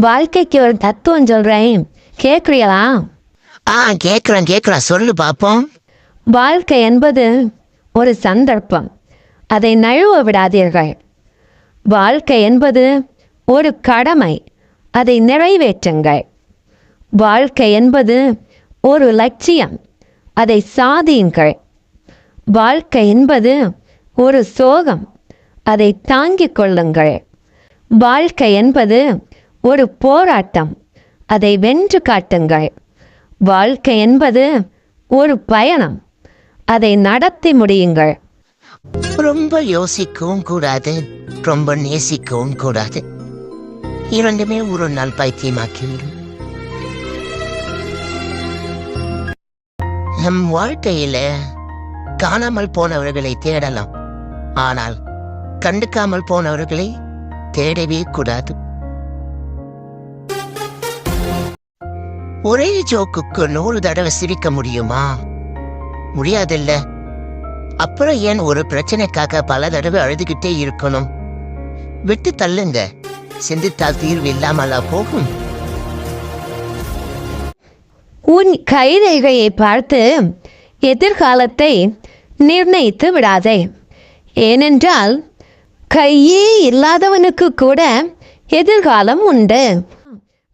வாழ்க்கைக்கு ஒரு தத்துவம் சொல்றேன். கேட்குறீங்களா ஆ கேட்குறேன் கேட்குறேன் சொல்லு பார்ப்போம் வாழ்க்கை என்பது ஒரு சந்தர்ப்பம். அதை நழுவ விடாதீர்கள். வாழ்க்கை என்பது ஒரு கடமை. அதை நிறைவேற்றுங்கள். வாழ்க்கை என்பது ஒரு லட்சியம். அதை சாதியுங்கள். வாழ்க்கை என்பது ஒரு சோகம். அதை தாங்கிக் கொள்ளுங்கள். வாழ்க்கை என்பது ஒரு போராட்டம். அதை வென்று காட்டுங்கள். வாழ்க்கை என்பது ஒரு பயணம். அதை நடத்தி முடியுங்கள். ரொம்ப யோசிக்கவும் கூடாது. ரொம்ப நேசிக்கவும் கூடாது. இரண்டுமே ஒரு நாள் பைத்தியமாக்கிவிடும். நம் வாழ்க்கையில காணாமல் போனவர்களை தேடலாம். ஆனால் கண்டுக்காமல் போனவர்களை தேடவே கூடாது. ஒரே ஜோக்குக்கு நூறு தடவை சிரிக்க முடியுமா? முடியாதில்ல. அப்புறம் ஏன் ஒரு பிரச்சனைக்காக பல தடவை அழுதுகிட்டே இருக்கணும்? விட்டு தள்ளுங்க. சிந்தித்தால் தீர்வு இல்லாமலா போகும்? உன் கைரேகையை பார்த்து எதிர்காலத்தை நிர்ணயித்து விடாதே. ஏனென்றால் கையே இல்லாதவனுக்கு கூட எதிர்காலம் உண்டு.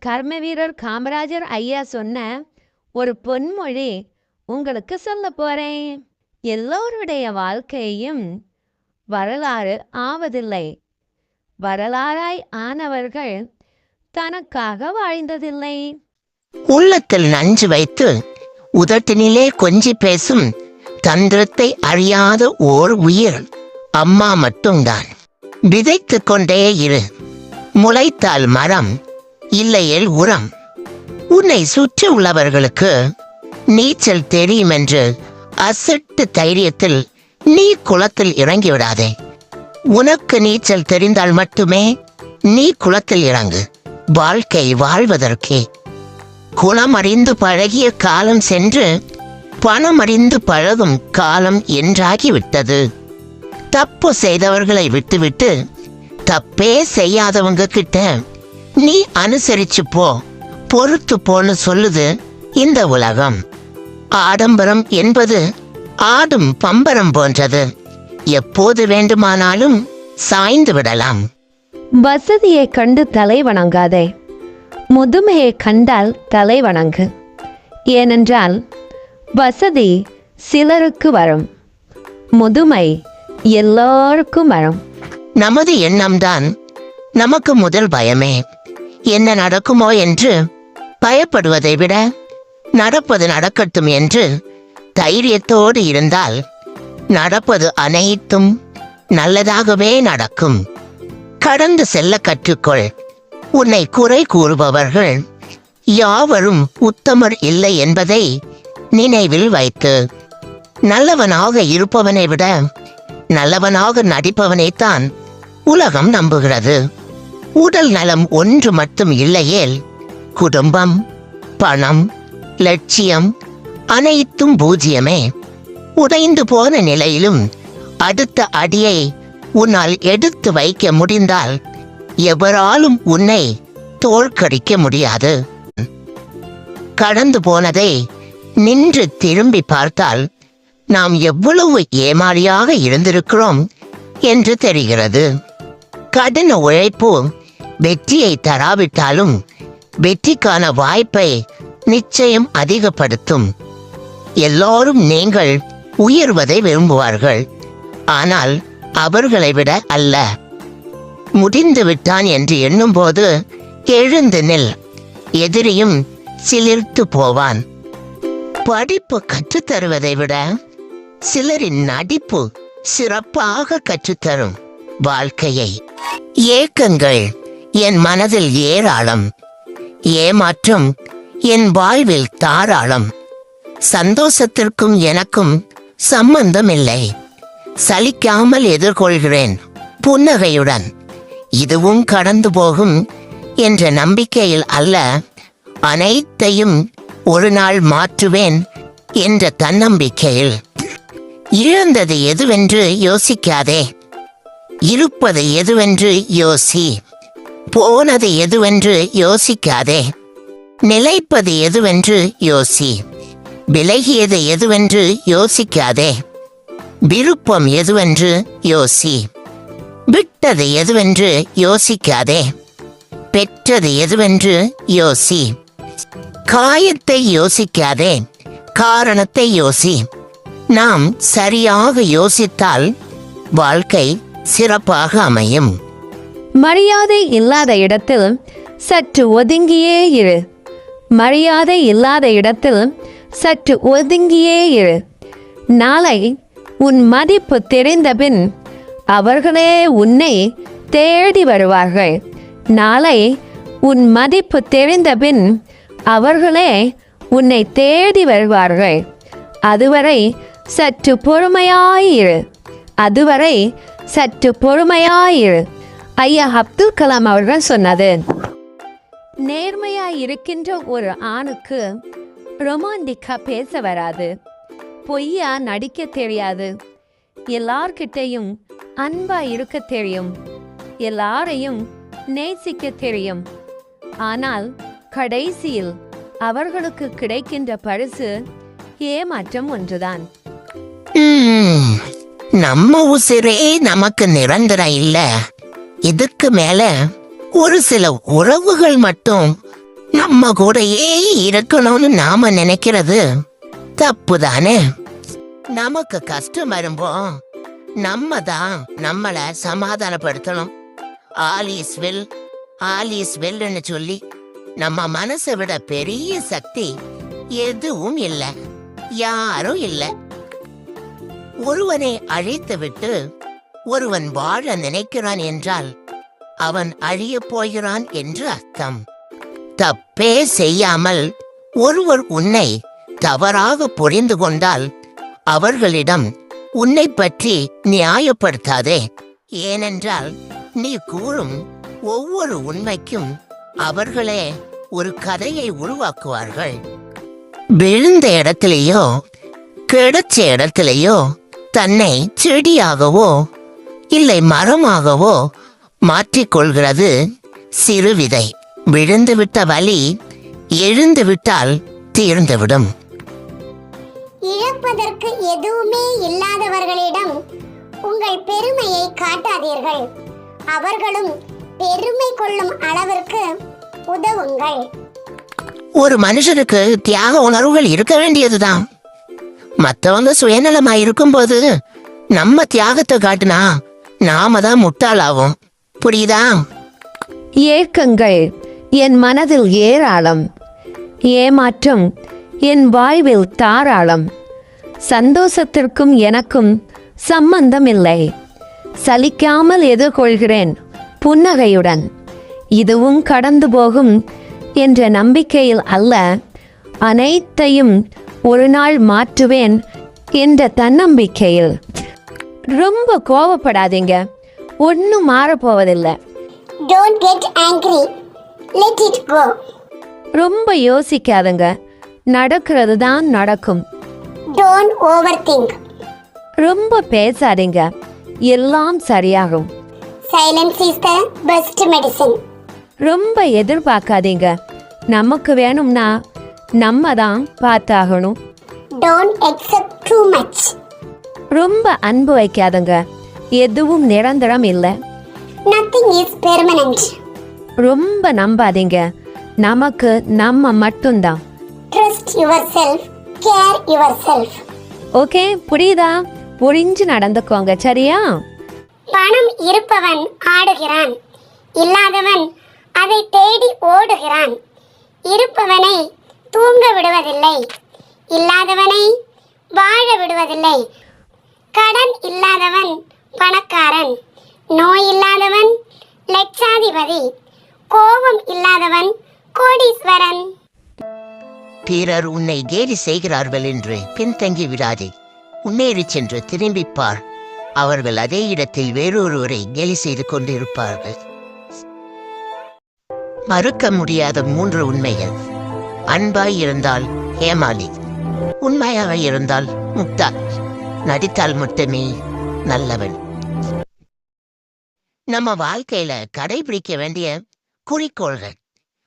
கர்ம வீரர் காமராஜர் ஐயா சொன்ன ஒரு பொன்மொழி உங்களுக்கு சொல்ல போறேன். எல்லோருடைய வாழ்க்கையும் வரலாறு ஆவதில்லை. வரலாறாய் ஆனவர்கள் தனக்காக வாழ்ந்ததில்லை. உள்ளத்தில் நஞ்சு வைத்து உதட்டினிலே கொஞ்சி பேசும் தந்திரத்தை அறியாத ஓர் உயிர் அம்மா மட்டும்தான். விதைத்து கொண்டே இரு. முளைத்தால் மரம் இல்லையேல் உரம். உன்னை சுற்றி உள்ளவர்களுக்கு நீச்சல் தெரியும் என்று அசட்டு தைரியத்தில் நீ குளத்தில் இறங்கி விடாதே. உனக்கு நீச்சல் தெரிந்தால் மட்டுமே நீ குளத்தில் இறங்கு. வாழ்க்கை வாழ்வதற்கே. குளம் அறிந்து பழகிய காலம் சென்று பணம் அறிந்து பழகும் காலம் என்றாகிவிட்டது. தப்பு செய்தவர்களை விட்டுவிட்டு தப்பே செய்யாதவங்க கிட்ட நீ அனுசரிச்சு போ. பொறுத்து போன்னு சொல்லுது இந்த உலகம். ஆடம்பரம் என்பது ஆடும் பம்பரம் போன்றது. எப்போது வேண்டுமானாலும் சாய்ந்து விடலாம். வசதியை கண்டு தலை வணங்காதே. முதுமையை கண்டால் தலை வணங்கு. ஏனென்றால் வசதி சிலருக்கு வரும். முதுமை எல்லோருக்கும் வரும். நமது எண்ணம்தான் நமக்கு முதல் பயமே. என்ன நடக்குமோ என்று பயப்படுவதை விட நடப்பது நடக்கட்டும் என்று தைரியத்தோடு இருந்தால் நடப்பது அனைத்தும் நல்லதாகவே நடக்கும். கடந்து செல்ல கற்றுக்கொள். உன்னை குறை கூறுபவர்கள் யாவரும் உத்தமர் இல்லை என்பதை நினைவில் வைத்து நல்லவனாக இருப்பவனை விட நல்லவனாக நடிப்பவனைத்தான் உலகம் நம்புகிறது. உடல் நலம் ஒன்று மட்டும் இல்லையேல் குடும்பம் பணம் லட்சியம் அனைத்தும் பூஜ்யமே. உடைந்து போன நிலையிலும் அடுத்த அடியை உன்னால் எடுத்து வைக்க முடிந்தால் எவராலும் உன்னை தோற்கடிக்க முடியாது. கடந்து போனதை நின்று திரும்பி பார்த்தால் நாம் எவ்வளவு ஏமாறியாக இருந்திருக்கிறோம் என்று தெரிகிறது. கடின உழைப்பு வெற்றியை தராவிட்டாலும் வெற்றிக்கான வாய்ப்பை நிச்சயம் அதிகப்படுத்தும். எல்லோரும் நீங்கள் உயர்வதை விரும்புவார்கள். ஆனால் அவர்களை விட அல்ல. முடிந்து விட்டான் என்று எண்ணும்போது எழுந்து நில். எதிரியும் சிலிர்த்து போவான். படிப்பு கற்றுத்தருவதை விட சிலரின் நடிப்பு சிறப்பாக கற்றுத்தரும் வாழ்க்கையை. ஏக்கங்கள். என் மனதில் ஏராளம். ஏமாற்றம் என் வாழ்வில் தாராளம். சந்தோஷத்திற்கும் எனக்கும் சம்பந்தமில்லை. சலிக்காமல் எதிர்கொள்கிறேன் புன்னகையுடன். இதுவும் கடந்து போகும் என்ற நம்பிக்கையில் அல்ல அனைத்தையும் ஒரு நாள் மாற்றுவேன் என்ற தன்னம்பிக்கையில். இழந்தது எதுவென்று யோசிக்காதே. இருப்பது எதுவென்று யோசி. போனது எதுவென்று யோசிக்காதே. நிலைப்பது எதுவென்று யோசி. விலகியது எதுவென்று யோசிக்காதே. விருப்பம் எதுவென்று யோசி. விட்டது எதுவென்று யோசிக்காதே. பெற்றது எதுவென்று யோசி. காயத்தை யோசிக்காதே. காரணத்தை யோசி. நாம் சரியாக யோசித்தால் வாழ்க்கை சிறப்பாக அமையும். மரியாதை இல்லாத இடத்தில் சற்று ஒதுங்கியே இரு. மரியாதை இல்லாத இடத்தில் சற்று ஒதுங்கியே இரு. நாளை உன் மதிப்பு தெரிந்தபின் அவர்களே உன்னை தேடி வருவார்கள். நாளை உன் மதிப்பு தெரிந்தபின் அவர்களே உன்னை தேடி வருவார்கள். அதுவரை சற்று பொறுமையாயிரு அதுவரை சற்று பொறுமையாயிரு ஐயா அப்துல் கலாம் அவர்கள் சொன்னது. நேர்மையாய் இருக்கின்ற ஒரு ஆணுக்கு ரொமான்டிக்கா பேச வராது. பொய்யா நடிக்க தெரியாது. எல்லார்கிட்டையும் அன்பா இருக்க தெரியும். எல்லாரையும் நேசிக்க தெரியும். ஆனால் கடைசியில் அவர்களுக்கு கிடைக்கின்ற பரிசு ஏமாற்றம் ஒன்றுதான். நம்ம உசிரே நமக்கு நிரந்தரம் இல்ல. இதுக்கு மேல ஒரு சில உறவுகள் மட்டும் நம்ம கூடயே இருக்கணும்னு நாம நினைக்கிறது தப்பு தானே நமக்கு கஷ்டம் வரும்போ நம்ம தான் நம்மள சமாதானப்படுத்தணும். All is well all is வெல்னு சொல்லி நம்ம மனசை விட பெரிய சக்தி எதுவும் இல்லை யாரும் இல்லை. ஒருவனை அழைத்து விட்டு ஒருவன் வாழ நினைக்கிறான் என்றால் அவன் அழியப் போகிறான் என்று அர்த்தம். தப்பே செய்யாமல் ஒருவர் உன்னை தவறாக புரிந்து கொண்டால் அவர்களிடம் உன்னை பற்றி நியாயப்படுத்தாதே. ஏனென்றால் நீ கூறும் ஒவ்வொரு உண்மைக்கும் அவர்களே ஒரு கதையை உருவாக்குவார்கள். விழுந்த இடத்திலேயோ கிடைச்ச இடத்திலேயோ தன்னை செடியாகவோ இல்லை மரமாகவோ மாற்றிக்கொள்கிறது சிறு விதை. விழுந்துவிட்ட வலி எழுந்து விட்டால் தீர்ந்துவிடும். இழப்பதற்கு எதுவுமே இல்லாதவர்களிடம் உங்கள் பெருமையை காட்டாதீர்கள். அவர்களும் பெருமை கொள்ளும் அளவிற்கு உதவுங்கள். ஒரு மனுஷனுக்கு தியாக உணர்வுகள் இருக்க வேண்டியதுதான். மத்தவங்க சுயநலமா இருக்கும்போது நம்ம தியாகத்தை காட்டினா நாம தான் முட்டாளாவோம். புரியுதா? ஏக்கங்கள் என் மனதில் ஏராளம். ஏமாற்றம் என் வாழ்வில் தாராளம். சந்தோஷத்திற்கும் எனக்கும் சம்பந்தம் இல்லை சலிக்காமல் எதிர்கொள்கிறேன் புன்னகையுடன். இதுவும் கடந்து போகும் என்ற நம்பிக்கையில் அல்ல அனைத்தையும் ஒரு நாள் மாற்றுவேன் என்ற தன்னம்பிக்கையில். ரொம்ப கோவப்படாதீங்க. ஒன்றும் மாறப்போவதில்லை. Don't get angry let it go ரொம்ப யோசிக்காதுங்க. நடக்கிறது தான் நடக்கும். டோன்ட் ஓவர் திங்க் ரொம்ப பேசாதீங்க. எல்லாம் சரியாகும். Silence is the best medicine ரொம்ப எதிர்பார்க்காதீங்க. நமக்கு வேணும்னா நம்ம தான் பார்த்தாகணும். டோன்ட் எக்ஸெப்ட் டூ மச் ரொம்ப அன்பு வைக்காதுங்க. எதுவும் நிரந்தரம் இல்லை. ரொம்ப நம்பாதீங்க. நமக்கு நம்ம மட்டும்தான். ஓகே புரியுதா? புரிஞ்சு நடந்துக்கோங்க சரியா? பணம் இருப்பவன் ஆடுகிறான். இல்லாதவன் அதை தேடி ஓடுகிறான். இருப்பவனை தூங்க விடுவதில்லை. இல்லாதவனை வாழ விடுவதில்லை. கடன் இல்லாதவன் பணக்காரன். நோய் இல்லாதவன் லட்சாதிபதி. கோபம் இல்லாதவன் கோடீஸ்வரன். பிறர் உன்னை கேலி செய்கிறார்கள் என்று பின்தங்கி விடாதே. முன்னேறி சென்று திரும்பிப்பார். அவர்கள் அதே இடத்தில் வேறொருவரை கேலி செய்து கொண்டிருப்பார்கள். மறுக்க முடியாத மூன்று உண்மைகள். அன்பாய் இருந்தால் ஏமாளி உண்மையாக இருந்தால் முக்தா. நடித்தால் மட்டுமே நல்லவன். நம்ம வாழ்க்கையில கடைபிடிக்க வேண்டிய குறிக்கோள்கள்.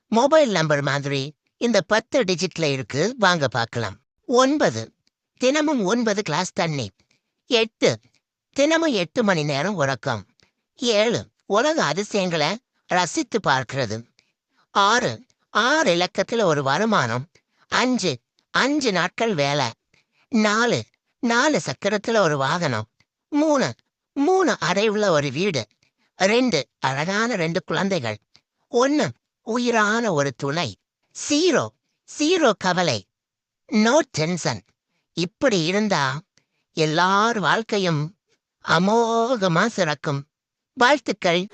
மொபைல் நம்பர் மாதிரி இந்த பத்து டிஜிட்ல இருக்கு வாங்க பார்க்கலாம். ஒன்பது. தினமும் ஒன்பது கிளாஸ் தண்ணி. எட்டு. தினமும் எட்டு மணி நேரம் உறக்கம். ஏழு. உலக அதிசயங்களை ரசித்து பார்க்கிறது. ஆறு. ஆறு இலக்கத்துல ஒரு வருமானம். அஞ்சு. அஞ்சு நாட்கள் வேலை. நாலு. நாலு சக்கரத்துல ஒரு வாகனம். மூணு மூணு அறைவுள்ள ஒரு வீடு. ரெண்டு அழகான ரெண்டு குழந்தைகள். ஒன்னு உயிரான ஒரு துணை. சீரோ சீரோ கவலை. நோ டென்ஷன் இப்படி இருந்தா எல்லார் வாழ்க்கையும் அமோகமா சிறக்கும். வாழ்த்துக்கள்.